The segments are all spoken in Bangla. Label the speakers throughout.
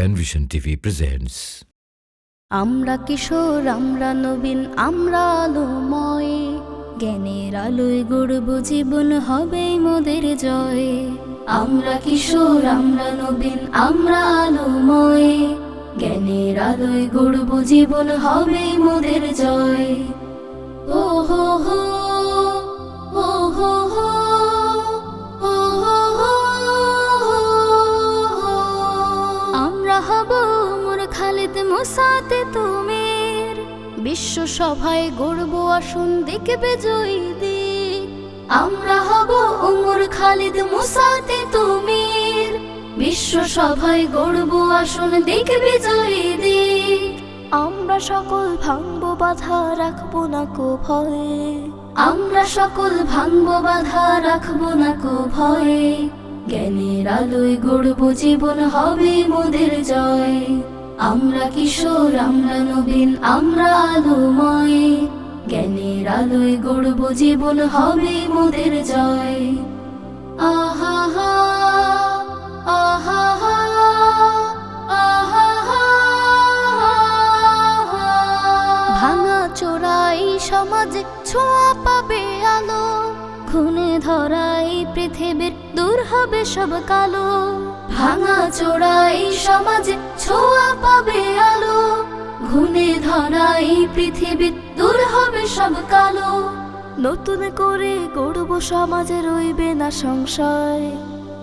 Speaker 1: Penvision TV presents
Speaker 2: আমরা কিশোর, আমরা নবীন, আমরা আলোময়। জ্ঞানের আলোয় গড়ব জীবন হবে মোদের জয়। আমরা কিশোর, আমরা নবীন, আমরা আলোময়। জ্ঞানের আলোয় গড়ব জীবন হবে মোদের জয়। ও হব মোর খালিদ মোসাতে তুমির। বিশ্ব সভায় গড়ব আসন দেখবে জয়ী দিক আমরা হব উমর খালিদ মুসাতে তুমির। বিশ্ব সভায় গড়ব আসন দেখবে জয়ী দিক আমরা সকল ভাঙব, বাধা রাখব না কো ভয়ে। আমরা সকল ভাঙব, বাধা রাখব না কো ভয়ে। জ্ঞানের আলোয় গড়ব জীবন হবে মোদের জয়। আমরা কিশোর, আমরা নবীন, আমরা আলোময়। জ্ঞানের আলোয় গড়ব জীবন হবে মোদের জয়। আহা আহা ভাঙা চোরাই সমাজ ছোঁয়া পাবে আলো। খুনে ধরাই পৃথিবীর, দূর হবে সব কালো। ভাঙা চোরাই সমাজে, ছোঁয়া পাবে আলো। ঘুনে ধরাই পৃথিবীর, দূর হবে সব কালো। নতুন করে গড়ব সমাজে, রইবে না সংশয়।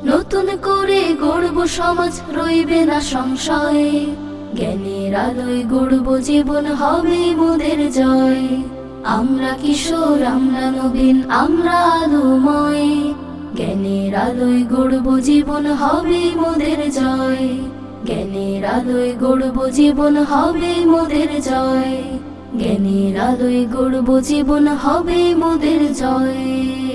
Speaker 2: নতুন করে গড়ব সমাজ, রইবে না সংশয়। জ্ঞানের আলোয় গড়ব জীবন হবে মোদের জয়। আমরা কিশোর, আমরা নবীন, আমরা আলোময়। জ্ঞানের আলোয় গড়ব জীবন হবে মোদের জয়। জ্ঞানের আলোয় গড়ব জীবন হবে মোদের জয়। জ্ঞানের আলোয় গড়ব জীবন হবে মোদের জয়।